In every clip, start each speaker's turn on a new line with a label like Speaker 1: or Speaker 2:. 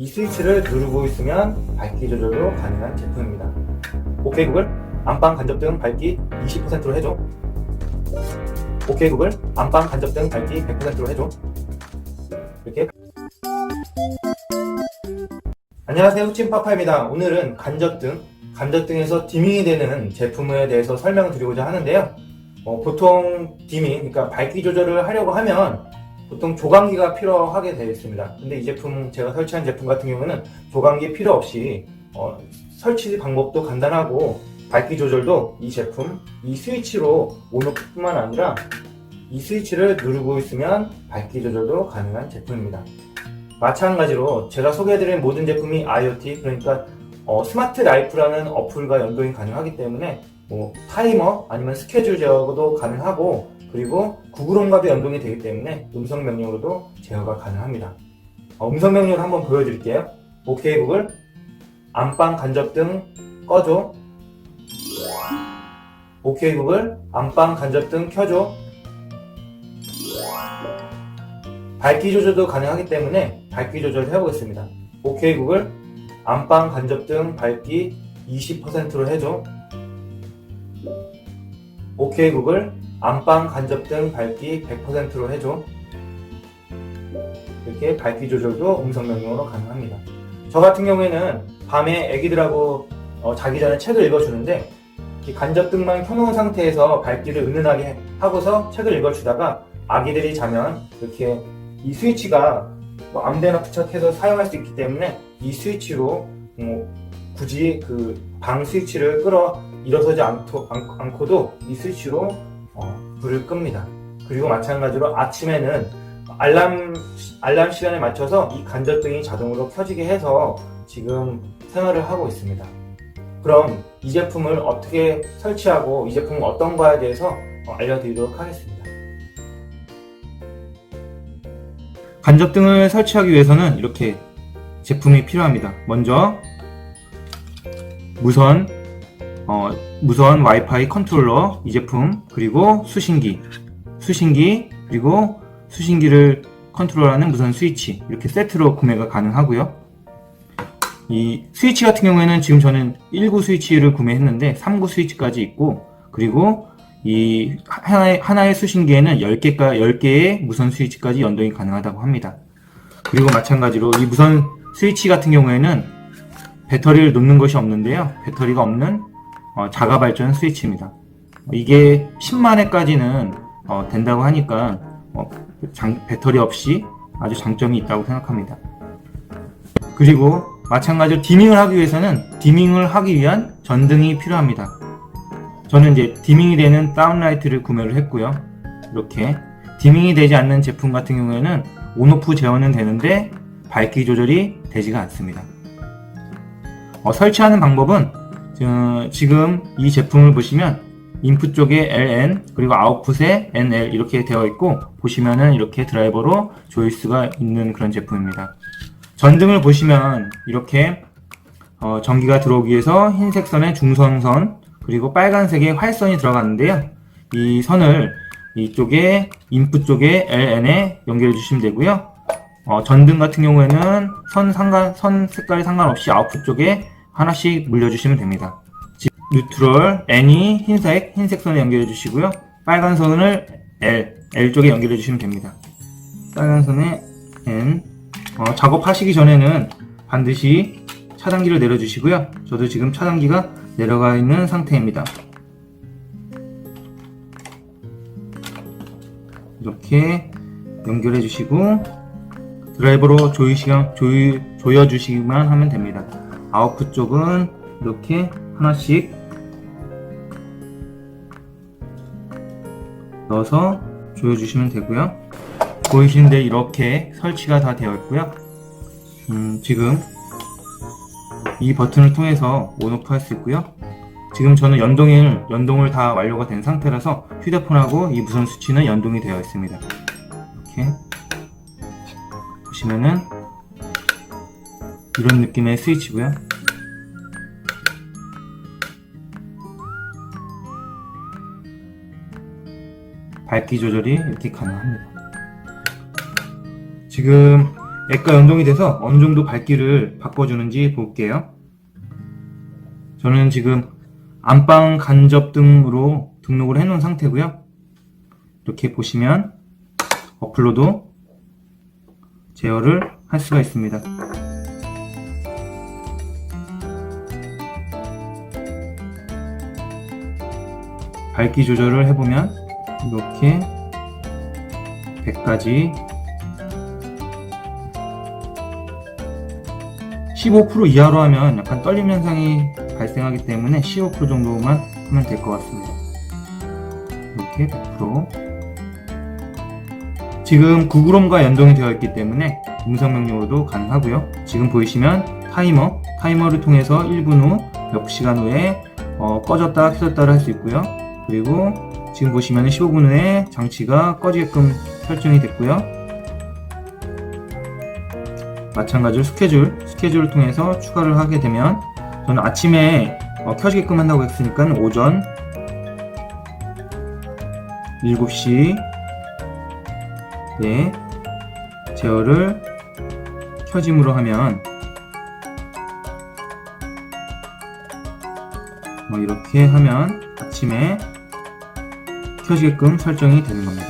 Speaker 1: 이 스위치를 누르고 있으면 밝기 조절도 가능한 제품입니다. 오케이 구글 안방 간접등 밝기 20%로 해줘. 오케이 구글 안방 간접등 밝기 100%로 해줘. 이렇게 안녕하세요 후침파파입니다. 오늘은 간접등 간접등에서 디밍이 되는 제품에 대해서 설명을 드리고자 하는데요. 어, 보통 디밍 그러니까 밝기 조절을 하려고 하면 보통 조광기가 필요하게 되어 있습니다. 근데 이 제품 제가 설치한 제품 같은 경우는 조광기 필요 없이 어, 설치 방법도 간단하고 밝기 조절도 이 제품 이 스위치로 온오프뿐만 아니라 이 스위치를 누르고 있으면 밝기 조절도 가능한 제품입니다. 마찬가지로 제가 소개해드린 모든 제품이 IoT 그러니까 어, 스마트 라이프라는 어플과 연동이 가능하기 때문에 뭐 타이머 아니면 스케줄 제어도 가능하고 그리고 구글홈과도 연동이 되기 때문에 음성 명령으로도 제어가 가능합니다. 어, 음성 명령을 한번 보여드릴게요. 오케이 구글 안방 간접등 꺼줘. 오케이 구글 안방 간접등 켜줘. 밝기 조절도 가능하기 때문에 밝기 조절을 해보겠습니다. 오케이 구글 안방 간접등 밝기 20%로 해줘. 오케이 구글 안방 간접 등 밝기 100%로 해줘. 이렇게 밝기 조절도 음성 명령으로 가능합니다. 저 같은 경우에는 밤에 애기들하고 어, 자기 전에 책을 읽어주는데 이 간접등만 켜놓은 상태에서 밝기를 은은하게 하고서 책을 읽어주다가 아기들이 자면 이렇게 이 스위치가 뭐 아무데나 부착해서 사용할 수 있기 때문에 이 스위치로 뭐 굳이 그 방 스위치를 끌어 일어서지 않도, 않, 고도 이 스위치로 어, 불을 끕니다. 그리고 마찬가지로 아침에는 알람 알람 시간에 맞춰서 이 간접등이 자동으로 켜지게 해서 지금 생활을 하고 있습니다. 그럼 이 제품을 어떻게 설치하고 이 제품은 어떤 거에 대해서 어, 알려드리도록 하겠습니다. 간접등을 설치하기 위해서는 이렇게 제품이 필요합니다. 먼저 무선 어, 무선 와이파이 컨트롤러 이 제품 그리고 수신기 수신기 그리고 수신기를 컨트롤하는 무선 스위치 이렇게 세트로 구매가 가능하고요. 이 스위치 같은 경우에는 지금 저는 1구 스위치를 구매했는데 3구 스위치까지 있고 그리고 이 하나의, 하나의 수신기에는 10개가 10개의 무선 스위치까지 연동이 가능하다고 합니다. 그리고 마찬가지로 이 무선 스위치 같은 경우에는 배터리를 놓는 것이 없는데요. 배터리가 없는 어, 자가 발전 스위치입니다. 이게 10만 회까지는 어, 된다고 하니까 어, 장- 배터리 없이 아주 장점이 있다고 생각합니다. 그리고 마찬가지로 디밍을 하기 위해서는 디밍을 하기 위한 전등이 필요합니다. 저는 이제 디밍이 되는 다운라이트를 구매를 했고요. 이렇게 디밍이 되지 않는 제품 같은 경우에는 온오프 제어는 되는데 밝기 조절이 되지가 않습니다. 어, 설치하는 방법은 어, 지금 이 제품을 보시면 인풋 쪽에 LN 그리고 아웃풋에 NL 이렇게 되어 있고 보시면은 이렇게 드라이버로 조일 수가 있는 그런 제품입니다. 전등을 보시면 이렇게 어, 전기가 들어오기 위해서 흰색 선에 중성선 그리고 빨간색의 활선이 들어가는데요. 이 선을 이쪽에 인풋 쪽에 LN에 연결해 주시면 되고요. 어, 전등 같은 경우에는 선 상관 선 색깔이 상관없이 아웃풋 쪽에 하나씩 물려주시면 됩니다. 지- 뉴트럴 N이 흰색 흰색 선에 연결해 주시고요. 빨간 선을 L L 쪽에 연결해 주시면 됩니다. 빨간 선에 N 어, 작업하시기 전에는 반드시 차단기를 내려주시고요. 저도 지금 차단기가 내려가 있는 상태입니다. 이렇게 연결해 주시고 드라이버로 조이시간, 조이, 조여주시기만 하면 됩니다. 아웃풋 쪽은 이렇게 하나씩 넣어서 조여주시면 되고요. 보이시는데 이렇게 설치가 다 되어 있고요. 음, 지금 이 버튼을 통해서 온오프 할 수 있고요. 지금 저는 연동을, 연동을 다 완료가 된 상태라서 휴대폰하고 이 무선 수치는 연동이 되어 있습니다. 이렇게 보시면은 이런 느낌의 스위치고요. 밝기 조절이 이렇게 가능합니다. 지금 액과 연동이 돼서 어느 정도 밝기를 바꿔주는지 볼게요. 저는 지금 안방 간접 등으로 등록을 해놓은 상태고요. 이렇게 보시면 어플로도 제어를 할 수가 있습니다. 밝기 조절을 해보면 이렇게 100까지 15% 이하로 하면 약간 떨림 현상이 발생하기 때문에 15% 정도만 하면 될 것 같습니다. 이렇게 100% 지금 구글홈과 연동이 되어 있기 때문에 음성 명령으로도 가능하고요. 지금 보이시면 타이머, 타이머를 통해서 1분 후, 몇 시간 후에 어, 꺼졌다 켜졌다를 할 수 있고요. 그리고 지금 보시면 15분 후에 장치가 꺼지게끔 설정이 됐고요. 마찬가지로 스케줄, 스케줄을 통해서 추가를 하게 되면 저는 아침에 어, 켜지게끔 한다고 했으니까 오전 7시 에 제어를 켜짐으로 하면 뭐 이렇게 하면 아침에 켜지게끔 설정이 되는 겁니다.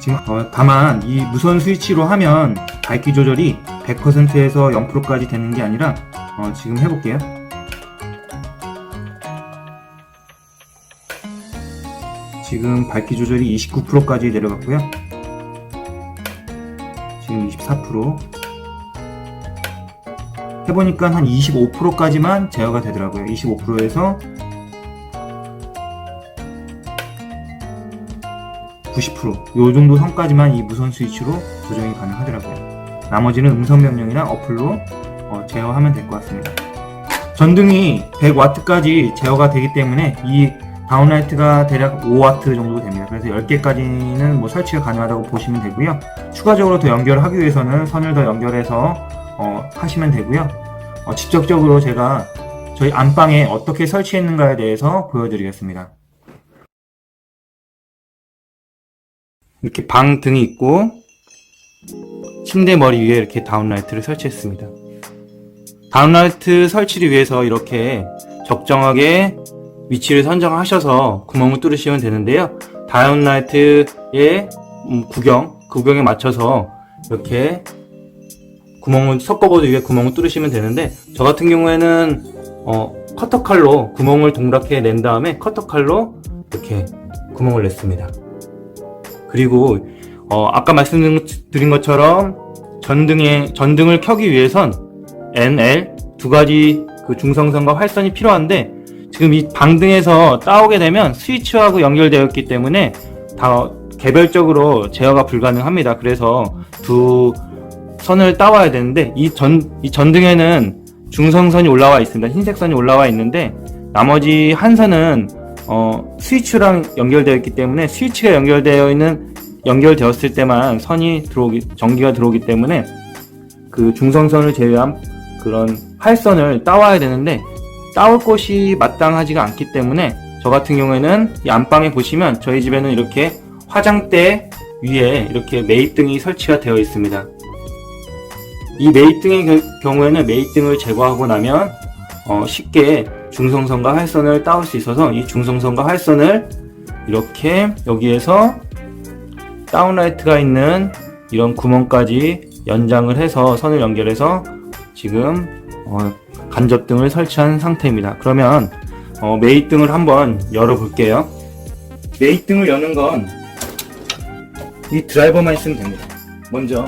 Speaker 1: 지금 어, 다만 이 무선 스위치로 하면 밝기 조절이 100%에서 0%까지 되는 게 아니라 어, 지금 해볼게요. 지금 밝기 조절이 29%까지 내려갔고요. 지금 24% 해보니까 한 25%까지만 제어가 되더라고요. 25%에서 90%요 정도 선까지만 이 무선 스위치로 조정이 가능하더라고요. 나머지는 음성 명령이나 어플로 어, 제어하면 될 것 같습니다. 전등이 100W까지 제어가 되기 때문에 이 다운라이트가 대략 5W 정도 됩니다. 그래서 10개까지는 뭐 설치가 가능하다고 보시면 되고요. 추가적으로 더 연결하기 위해서는 선을 더 연결해서 어, 하시면 되고요. 어, 직접적으로 제가 저희 안방에 어떻게 설치했는가에 대해서 보여드리겠습니다. 이렇게 방 등이 있고 침대 머리 위에 이렇게 다운라이트를 설치했습니다. 다운라이트 설치를 위해서 이렇게 적정하게 위치를 선정하셔서 구멍을 뚫으시면 되는데요. 다운라이트의 음, 구경, 구경에 맞춰서 이렇게 구멍을 섞어보기 위해 구멍을 뚫으시면 되는데 저 같은 경우에는 어, 커터칼로 구멍을 동그랗게 낸 다음에 커터칼로 이렇게 구멍을 냈습니다. 그리고 어, 아까 말씀드린 것처럼 전등에 전등을 켜기 위해선 NL 두 가지 그 중성선과 활선이 필요한데 지금 이 방등에서 따오게 되면 스위치하고 연결되어 있기 때문에 다 개별적으로 제어가 불가능합니다. 그래서 두 선을 따와야 되는데 이 전 이 전등에는 중성선이 올라와 있습니다. 흰색 선이 올라와 있는데 나머지 한 선은 어, 스위치랑 연결되어 있기 때문에 스위치가 연결되어 있는 연결되었을 때만 선이 들어오기 전기가 들어오기 때문에 그 중성선을 제외한 그런 활선을 따와야 되는데 따올 곳이 마땅하지가 않기 때문에 저 같은 경우에는 이 안방에 보시면 저희 집에는 이렇게 화장대 위에 이렇게 매입등이 설치가 되어 있습니다. 이 매입등의 겨- 경우에는 매입등을 제거하고 나면 어, 쉽게 중성선과 활선을 따올 수 있어서 이 중성선과 활선을 이렇게 여기에서 다운라이트가 있는 이런 구멍까지 연장을 해서 선을 연결해서 지금 어, 간접등을 설치한 상태입니다. 그러면 어, 매입등을 한번 열어볼게요. 매입등을 여는 건 이 드라이버만 있으면 됩니다. 먼저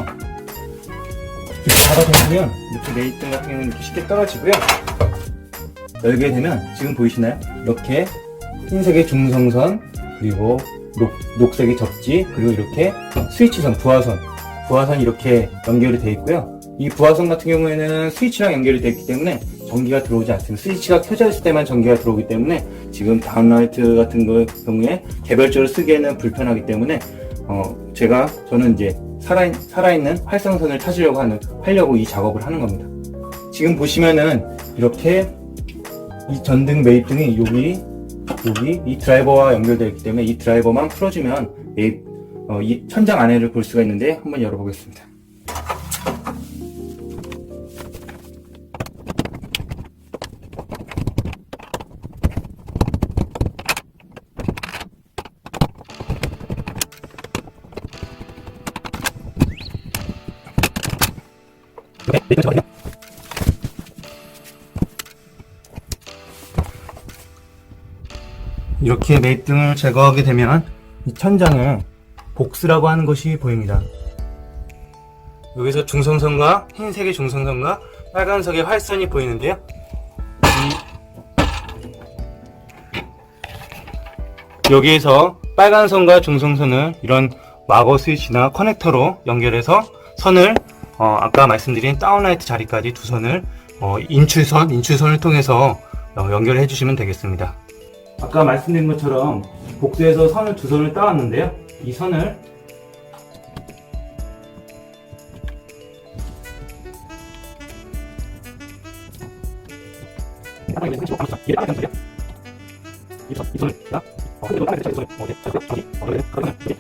Speaker 1: 잡아주면 이렇게 매입등 같은 경우는 이렇게 쉽게 떨어지고요. 열게 되면 지금 보이시나요? 이렇게 흰색의 중성선 그리고 녹, 녹색의 접지 그리고 이렇게 스위치선 부하선 부하선이 이렇게 연결이 되어 있고요. 이 부하선 같은 경우에는 스위치랑 연결이 되어 있기 때문에 전기가 들어오지 않습니다. 스위치가 켜져 있을 때만 전기가 들어오기 때문에 지금 다운라이트 같은 거 경우에 개별적으로 쓰기에는 불편하기 때문에 어 제가 저는 이제 살아 살아있는 활성선을 찾으려고 하는 하려고 이 작업을 하는 겁니다. 지금 보시면은 이렇게 이 전등 매입 등이 여기 여기 이 드라이버와 연결되어 있기 때문에 이 드라이버만 풀어주면 매입 어, 이 천장 안에를 볼 수가 있는데 한번 열어보겠습니다. 네, 네, 네, 네, 이렇게 매입 등을 제거하게 되면 이 천장에 복스라고 하는 것이 보입니다. 여기서 중성선과 흰색의 중성선과 빨간색의 활선이 보이는데요. 이- 여기에서 빨간 선과 중성선을 이런 마거 스위치나 커넥터로 연결해서 선을 어, 아까 말씀드린 다운라이트 자리까지 두 선을 어, 인출선, 인출선을 통해서 어, 연결해 주시면 되겠습니다. 아까 말씀드린 것처럼 복도에서 선을 두 선을 따왔는데요. 이 선을 그리고